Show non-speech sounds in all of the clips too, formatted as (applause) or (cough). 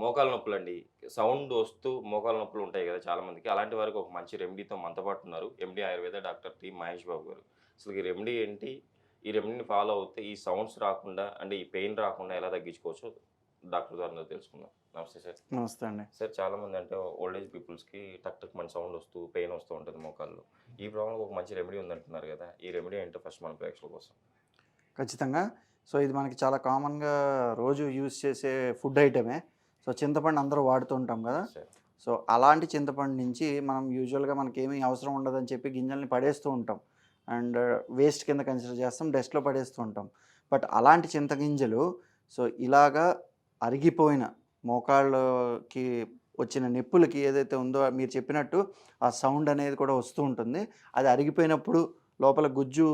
మోకాల నొప్పులు అండి సౌండ్ వస్తూ మోకాల నొప్పులు ఉంటాయి కదా చాలా మందికి. అలాంటి వారికి ఒక మంచి రెమెడీతో మనతో పాటు ఉన్నారు MD Ayurveda doctor T Mahesh Babu గారు. అసలు ఈ రెమెడీ ఏంటి? ఈ రెమెడీని ఫాలో అవుతే ఈ సౌండ్స్ రాకుండా అంటే ఈ పెయిన్ రాకుండా ఎలా తగ్గించుకోవచ్చో డాక్టర్ ద్వారా తెలుసుకుందాం. నమస్తే సార్. నమస్తే అండి. సార్ చాలా మంది అంటే ఓల్డ్ ఏజ్ పీపుల్స్కి టక్ టక్ మన సౌండ్ వస్తూ పెయిన్ వస్తూ ఉంటుంది మోకాల్లో. ఈ ప్రాబ్లం ఒక మంచి రెమెడీ ఉందంటున్నారు కదా. ఈ రెమెడీ ఏంటో ఫస్ట్ మన ప్రేక్షకుల కోసం. ఖచ్చితంగా. సో ఇది మనకి చాలా కామన్గా రోజు యూజ్ చేసే ఫుడ్ ఐటమే. సో చింతపండు అందరూ వాడుతూ ఉంటాం కదా. సో అలాంటి చింతపండు నుంచి మనం యూజువల్గా మనకి ఏమీ అవసరం ఉండదని చెప్పి గింజల్ని పడేస్తూ ఉంటాం. అండ్ వేస్ట్ కింద కన్సిడర్ చేస్తాం డస్ట్లో పడేస్తూ ఉంటాం. బట్ అలాంటి చింతగింజలు సో ఇలాగా అరిగిపోయిన మోకాళ్ళకి వచ్చిన నొప్పులకి ఏదైతే ఉందో మీరు చెప్పినట్టు ఆ సౌండ్ అనేది కూడా వస్తూ ఉంటుంది. అది అరిగిపోయినప్పుడు లోపల గుజ్జు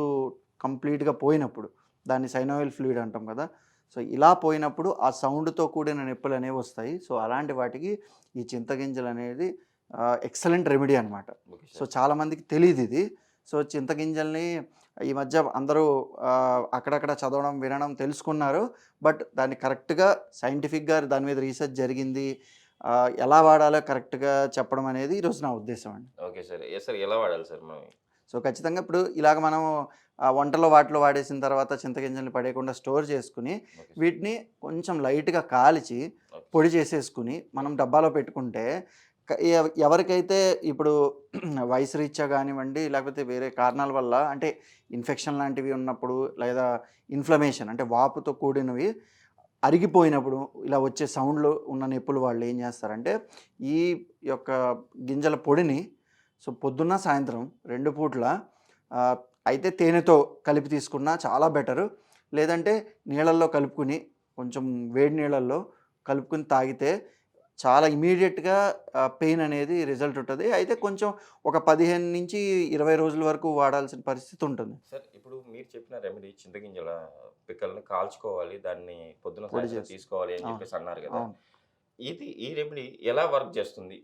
కంప్లీట్గా పోయినప్పుడు దాన్ని సైనోయిల్ ఫ్లూయిడ్ అంటాం కదా. సో ఇలా పోయినప్పుడు ఆ సౌండ్తో కూడిన నొప్పులు అనేవి వస్తాయి. సో అలాంటి వాటికి ఈ చింతగింజలు అనేది ఎక్సలెంట్ రెమెడీ అనమాట సో చాలామందికి తెలియదు ఇది. సో చింతగింజల్ని ఈ మధ్య అందరూ అక్కడక్కడ చదవడం వినడం తెలుసుకున్నారు. బట్ దాన్ని కరెక్ట్గా సైంటిఫిక్గా దాని మీద రీసెర్చ్ జరిగింది. ఎలా వాడాలో కరెక్ట్గా చెప్పడం అనేది ఈరోజు నా ఉద్దేశం అండి. Okay sir. ఏ సార్ ఎలా వాడాలి సార్ మనం? సో ఖచ్చితంగా ఇప్పుడు ఇలాగ మనం వంటలో వాటిలో వాడేసిన తర్వాత చింతగింజల్ని పడేయకుండా స్టోర్ చేసుకుని. వీటిని కొంచెం లైట్గా కాల్చి. పొడి చేసేసుకుని మనం డబ్బాలో పెట్టుకుంటే ఎవరికైతే ఇప్పుడు (clears throat) వయసు రీత్యా కానివ్వండి లేకపోతే వేరే కారణాల వల్ల అంటే ఇన్ఫెక్షన్ లాంటివి ఉన్నప్పుడు లేదా ఇన్ఫ్లమేషన్ అంటే వాపుతో కూడినవి అరిగిపోయినప్పుడు ఇలా వచ్చే సౌండ్లు ఉన్న నొప్పులు వాళ్ళు ఏం చేస్తారంటే ఈ యొక్క గింజల పొడిని సో పొద్దున్న సాయంత్రం రెండు పూట్ల అయితే తేనెతో కలిపి తీసుకున్నా చాలా బెటరు. లేదంటే నీళ్ళల్లో కలుపుకుని కొంచెం వేడి నీళ్ళల్లో కలుపుకుని తాగితే చాలా ఇమీడియట్గా పెయిన్ అనేది రిజల్ట్ ఉంటుంది. అయితే కొంచెం ఒక పదిహేను నుంచి ఇరవై రోజుల వరకు వాడాల్సిన పరిస్థితి ఉంటుంది. సార్ ఇప్పుడు మీరు చెప్పిన రెమెడీ చింతగింజల పిక్కల్ని కాల్చుకోవాలి దాన్ని పొద్దున. తీసుకోవాలి అని. చెప్పేసి అన్నారు కదా. ఇది ఈ రెమెడీ ఎలా వర్క్ చేస్తుంది?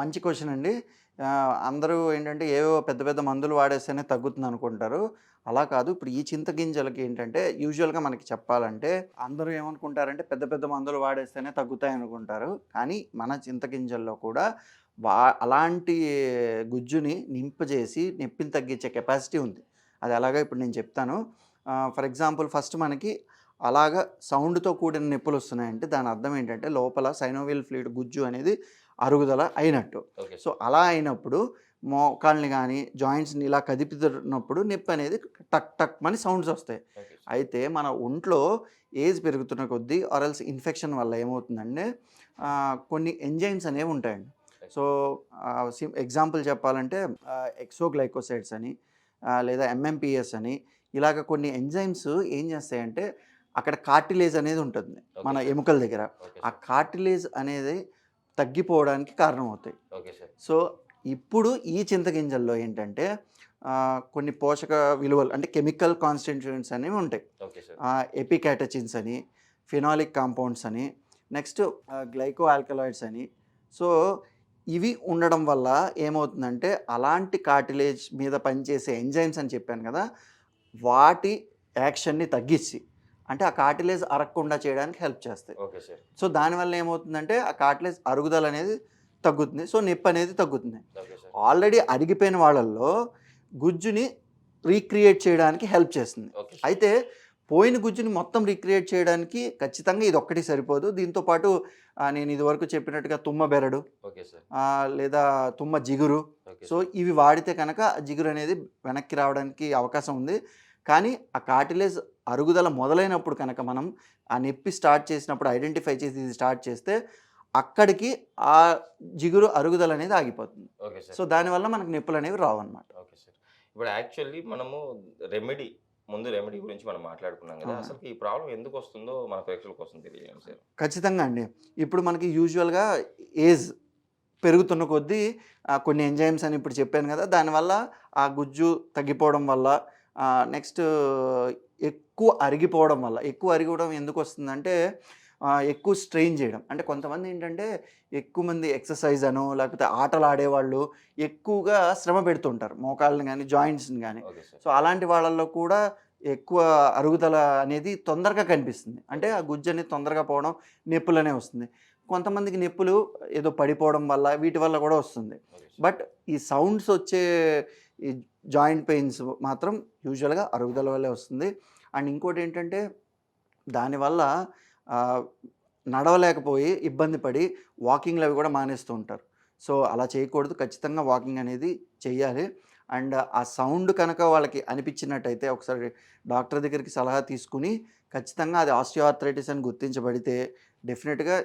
మంచి క్వశ్చన్ అండి. అందరూ ఏంటంటే ఏవో పెద్ద పెద్ద మందులు వాడేస్తేనే తగ్గుతుంది అనుకుంటారు. అలా కాదు. ఇప్పుడు ఈ చింతగింజలకి ఏంటంటే యూజువల్గా మనకి చెప్పాలంటే అందరూ ఏమనుకుంటారంటే పెద్ద పెద్ద మందులు వాడేస్తేనే తగ్గుతాయి అనుకుంటారు. కానీ మన చింతగింజల్లో కూడా వా అలాంటి గుజ్జుని నింపజేసి నొప్పిని తగ్గించే కెపాసిటీ ఉంది. అది అలాగా ఇప్పుడు నేను చెప్తాను. ఫర్ ఎగ్జాంపుల్ ఫస్ట్ మనకి అలాగ సౌండ్తో కూడిన నొప్పులు వస్తున్నాయంటే దాని అర్థం ఏంటంటే లోపల సైనోవిల్ ఫ్లూయిడ్ గుజ్జు అనేది అరుగుదల అయినట్టు. సో అలా అయినప్పుడు మోకాల్ని కానీ జాయింట్స్ని ఇలా కదిపితున్నప్పుడు నొప్పి అనేది టక్ టక్ అని సౌండ్స్ వస్తాయి. అయితే మన ఒంట్లో ఏజ్ పెరుగుతున్న కొద్దీ ఆర్ఎల్స్ ఇన్ఫెక్షన్ వల్ల ఏమవుతుందంటే కొన్ని ఎంజైమ్స్ అనేవి ఉంటాయండి. సో ఎగ్జాంపుల్ చెప్పాలంటే ఎక్సోగ్లైకోసైడ్స్ అని లేదా ఎంఎంపిఎస్ అని ఇలాగ కొన్ని ఎంజైమ్స్ ఏం చేస్తాయంటే అక్కడ కార్టిలేజ్ అనేది ఉంటుంది. మన. ఎముకల దగ్గర. ఆ. కార్టిలేజ్ అనేది తగ్గిపోవడానికి కారణమవుతాయి. సో ఇప్పుడు ఈ చింతగింజల్లో ఏంటంటే కొన్ని పోషక విలువలు అంటే కెమికల్ కాన్స్టిట్యూయెంట్స్ అనేవి ఉంటాయి. ఎపికాటచిన్స్ అని ఫినాలిక్ కాంపౌండ్స్ అని నెక్స్ట్ గ్లైకో ఆల్కలాయిడ్స్ అని. సో ఇవి ఉండడం వల్ల ఏమవుతుందంటే అలాంటి కార్టిలేజ్ మీద పనిచేసే ఎంజైమ్స్ అని చెప్పాను కదా వాటి యాక్షన్ని తగ్గించి అంటే ఆ కార్టిలేజ్ అరగకుండా చేయడానికి హెల్ప్ చేస్తాయి. ఓకే సార్ సో దానివల్ల ఏమవుతుందంటే ఆ కార్టిలేజ్ అరుగుదల అనేది తగ్గుతుంది. సో నొప్పి అనేది తగ్గుతుంది. ఆల్రెడీ అరిగిపోయిన వాళ్ళల్లో గుజ్జుని రీక్రియేట్ చేయడానికి హెల్ప్ చేస్తుంది. అయితే పోయిన గుజ్జుని మొత్తం రీక్రియేట్ చేయడానికి ఖచ్చితంగా ఇది ఒక్కటి సరిపోదు. దీంతో పాటు నేను ఇదివరకు చెప్పినట్టుగా తుమ్మ బెరడు లేదా తుమ్మ జిగురు. సో. ఇవి వాడితే కనుక జిగురు అనేది వెనక్కి రావడానికి అవకాశం ఉంది. కానీ ఆ కార్టిలేజ్ అరుగుదల మొదలైనప్పుడు కనుక మనం ఆ నొప్పి స్టార్ట్ చేసినప్పుడు ఐడెంటిఫై చేసి ఇది స్టార్ట్ చేస్తే అక్కడికి ఆ జిగురు అరుగుదల అనేది ఆగిపోతుంది. Okay sir. సో దానివల్ల మనకు నొప్పులు అనేవి రావు అనమాట ఓకే సార్. ఇప్పుడు యాక్చువల్లీ మనము రెమెడీ ముందు రెమెడీ గురించి మనం మాట్లాడుకున్నాం కదా. అసలు ఈ ప్రాబ్లం ఎందుకు వస్తుందో మన ప్రేక్షకుల కోసం తెలియజేయండి సార్. ఖచ్చితంగా అండి. ఇప్పుడు మనకి యూజువల్గా ఏజ్ పెరుగుతున్న కొద్దీ ఆ, కొన్ని ఎంజైమ్స్ అని ఇప్పుడు చెప్పాను కదా దానివల్ల ఆ గుజ్జు తగ్గిపోవడం వల్ల నెక్స్ట్ ఎక్కువ అరిగిపోవడం వల్ల ఎక్కువ అరిగిపోవడం ఎందుకు వస్తుందంటే ఎక్కువ స్ట్రెయిన్ చేయడం. అంటే కొంతమంది ఏంటంటే ఎక్కువ మంది ఎక్సర్సైజ్ అనో లేకపోతే ఆటలు ఆడేవాళ్ళు ఎక్కువగా శ్రమ పెడుతుంటారు. మోకాళ్ళని కానీ జాయింట్స్ని కానీ సో అలాంటి వాళ్ళల్లో కూడా ఎక్కువ అరుగుదల అనేది తొందరగా కనిపిస్తుంది. అంటే ఆ గుజ్జు అనేది తొందరగా పోవడం నొప్పులనే వస్తుంది. కొంతమందికి నొప్పులు ఏదో పడిపోవడం వల్ల వీటి వల్ల కూడా వస్తుంది. బట్ ఈ సౌండ్స్ వచ్చే ఈ జాయింట్ పెయిన్స్ మాత్రం యూజువల్గా అరుగుదల వల్లే వస్తుంది. అండ్ ఇంకోటి ఏంటంటే దానివల్ల నడవలేకపోయి ఇబ్బంది పడి వాకింగ్లు అవి కూడా మానేస్తూ ఉంటారు. సో అలా చేయకూడదు. ఖచ్చితంగా వాకింగ్ అనేది చేయాలి అండ్ ఆ సౌండ్ కనుక వాళ్ళకి అనిపించినట్టయితే ఒకసారి డాక్టర్ దగ్గరికి సలహా తీసుకుని ఖచ్చితంగా అది ఆస్టియోఆర్థరైటిస్ అని గుర్తించబడితే డెఫినెట్గా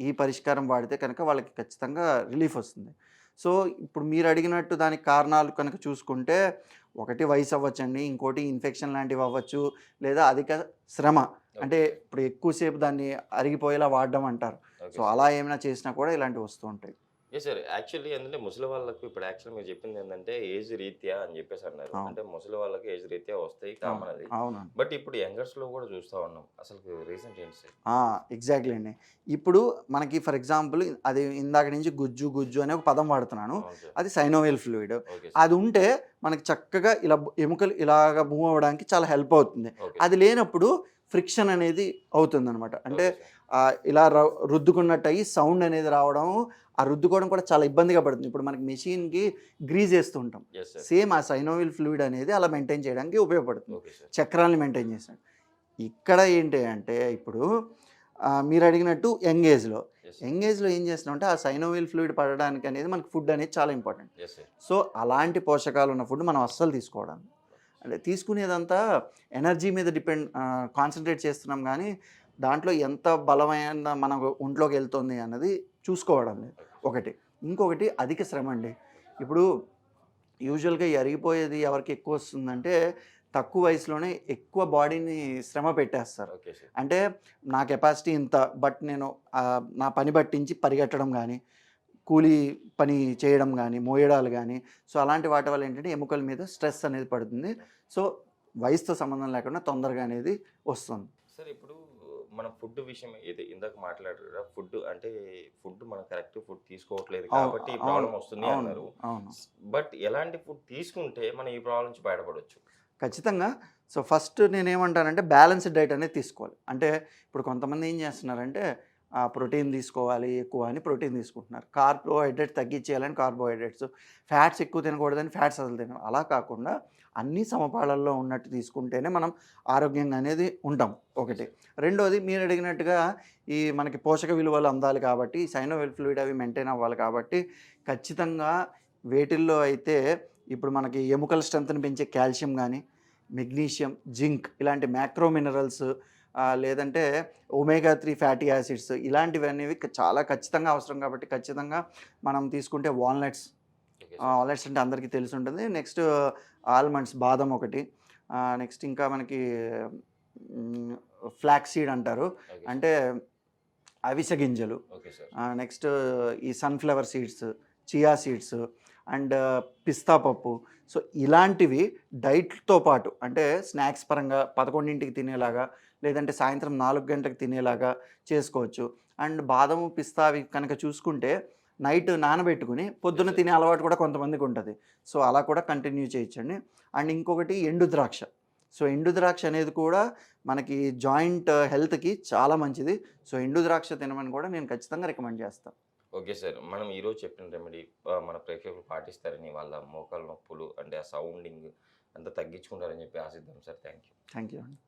ఈ పరిష్కారం వాడితే కనుక వాళ్ళకి ఖచ్చితంగా రిలీఫ్ వస్తుంది. సో ఇప్పుడు మీరు అడిగినట్టు దానికి కారణాలు కనుక చూసుకుంటే ఒకటి వయసు అవ్వచ్చండి ఇంకోటి ఇన్ఫెక్షన్ లాంటివి అవ్వచ్చు లేదా అధిక శ్రమ. అంటే ఇప్పుడు ఎక్కువసేపు దాన్ని అరిగిపోయేలా వాడడం అంటారు. సో. అలా ఏమైనా చేసినా కూడా ఇలాంటివి వస్తూ ఉంటాయి. ఏ సార్ యాక్చువల్లీ ఏంటంటే ముసలి వాళ్ళకు ఇప్పుడు యాక్చువల్ మీరు చెప్పింది ఏంటంటే ఏజ్ రీత్యా అని చెప్పేసి అన్నారు. అంటే ముసలి వాళ్ళకి ఏజ్ రీత్యా వస్తాయి కామన్ అది. అవును బట్ ఇప్పుడు యంగర్స్లో కూడా చూస్తా ఉన్నాం. అసలు రీసెంట్ ఏంటి సార్ ఎగ్జాక్ట్లీ అండి. ఇప్పుడు మనకి ఫర్ ఎగ్జాంపుల్ అది ఇందాక నుంచి గుజ్జు గుజ్జు అనే ఒక పదం వాడుతున్నాను. అది సైనోవేల్ ఫ్లూయిడ్. అది ఉంటే మనకి చక్కగా ఇలా ఎముకలు ఇలాగ మూవ్ అవ్వడానికి చాలా హెల్ప్ అవుతుంది. అది లేనప్పుడు ఫ్రిక్షన్ అనేది అవుతుంది అనమాట అంటే ఇలా రుద్దుకున్నట్టు అయ్యి సౌండ్ అనేది రావడం ఆ రుద్దుకోవడం కూడా చాలా ఇబ్బందిగా పడుతుంది ఇప్పుడు మనకి మెషిన్కి గ్రీజ్ వేస్తూ ఉంటాం. సేమ్ ఆ సైనోవిల్ ఫ్లూయిడ్ అనేది అలా మెయింటైన్ చేయడానికి ఉపయోగపడుతుంది. చక్రాలను మెయింటైన్ చేస్తాడు ఇక్కడ ఏంటి అంటే ఇప్పుడు మీరు అడిగినట్టు యంగ్ ఏజ్లో. యంగ్ ఏజ్లో ఏం చేస్తున్నాం అంటే ఆ సైనోవిల్ ఫ్లూయిడ్ పడడానికి అనేది మనకి ఫుడ్ అనేది చాలా ఇంపార్టెంట్. సో అలాంటి పోషకాలు ఉన్న ఫుడ్ మనం అస్సలు తీసుకోవడం అంటే తీసుకునేదంతా ఎనర్జీ మీద డిపెండ్ కాన్సన్ట్రేట్ చేస్తున్నాం కానీ దాంట్లో ఎంత బలమైన మన ఒంట్లోకి వెళ్తుంది అన్నది చూసుకోవడం లేదు. ఒకటి. ఇంకొకటి అధిక శ్రమ అండి. ఇప్పుడు యూజువల్గా ఎరిగిపోయేది ఎవరికి ఎక్కువ వస్తుందంటే తక్కువ వయసులోనే ఎక్కువ బాడీని శ్రమ పెట్టేస్తారు. అంటే నా కెపాసిటీ ఇంత బట్ నేను నా పని పట్టించి పరిగెట్టడం కానీ కూలీ పని చేయడం కానీ మోయడాలు కానీ సో అలాంటి వాటి వల్ల ఏంటంటే ఎముకల మీద స్ట్రెస్ అనేది పడుతుంది. సో వయసుతో సంబంధం లేకుండా తొందరగా అనేది వస్తుంది. సార్ ఇప్పుడు మన ఫుడ్ విషయం ఇది ఇందాక మాట్లాడారు ఫుడ్ అంటే ఫుడ్ మనం కరెక్ట్ ఫుడ్ తీసుకోవట్లేదు కాబట్టి ఈ ప్రాబ్లం వస్తుంది అన్నారు. బట్ ఎలాంటి ఫుడ్ తీసుకుంటే మనం ఈ ప్రాబ్లం నుంచి బయటపడవచ్చు ఖచ్చితంగా. సో ఫస్ట్ నేనేమంటానంటే బ్యాలెన్స్డ్ డైట్ అనేది తీసుకోవాలి. అంటే ఇప్పుడు కొంతమంది ఏం చేస్తున్నారంటే ప్రోటీన్ తీసుకోవాలి ఎక్కువ అని ప్రోటీన్ తీసుకుంటున్నారు. Carbohydrate తగ్గించేయాలని carbohydrates. ఫ్యాట్స్ ఎక్కువ తినకూడదని ఫ్యాట్స్ అసలు తిన అలా కాకుండా అన్ని సమపాళల్లో ఉన్నట్టు తీసుకుంటేనే మనం ఆరోగ్యంగా అనేది ఉంటాం. ఒకటి. రెండోది మీరు అడిగినట్టుగా ఈ మనకి పోషక విలువలు అందాలి కాబట్టి సైనోవెల్ ఫ్లూయిడ్ అవి మెయింటైన్ అవ్వాలి కాబట్టి ఖచ్చితంగా వేటిల్లో అయితే ఇప్పుడు మనకి ఎముకల స్ట్రెంత్ని పెంచే కాల్షియం కానీ మెగ్నీషియం జింక్ ఇలాంటి మ్యాక్రో మినరల్స్ లేదంటే ఒమేగా త్రీ ఫ్యాటీ యాసిడ్స్ ఇలాంటివి అనేవి చాలా ఖచ్చితంగా అవసరం కాబట్టి ఖచ్చితంగా మనం తీసుకుంటే వాల్నట్స్. వాల్నట్స్ అంటే అందరికీ తెలిసి ఉంటుంది నెక్స్ట్ ఆల్మండ్స్ బాదం ఒకటి. నెక్స్ట్ ఇంకా మనకి ఫ్లాక్స్ సీడ్ అంటారు. అంటే అవిసె గింజలు. నెక్స్ట్ ఈ sunflower seeds chia seeds and పిస్తా పప్పు. సో ఇలాంటివి డైట్తో పాటు అంటే స్నాక్స్ పరంగా పదకొండింటికి తినేలాగా లేదంటే సాయంత్రం నాలుగు గంటలకు తినేలాగా చేసుకోవచ్చు. అండ్ బాదము పిస్తా అవి కనుక చూసుకుంటే నైట్ నానబెట్టుకుని sir. తినే అలవాటు కూడా కొంతమందికి ఉంటుంది. సో అలా కూడా కంటిన్యూ చేయొచ్చండి. అండ్ ఇంకొకటి ఎండు ద్రాక్ష. సో ఎండు ద్రాక్ష అనేది కూడా మనకి జాయింట్ హెల్త్కి చాలా మంచిది. సో ఎండు ద్రాక్ష తినమని కూడా నేను ఖచ్చితంగా రికమెండ్ చేస్తాను ఓకే సార్. మనం ఈరోజు చెప్పిన రెమెడీ మన ప్రేక్షకులు పాటిస్తారని వాళ్ళ మోకాలు నొప్పులు అంటే ఆ సౌండింగ్ అంతా తగ్గించుకుంటారని చెప్పి ఆశిద్దాం sir. Thank you thank you అండి.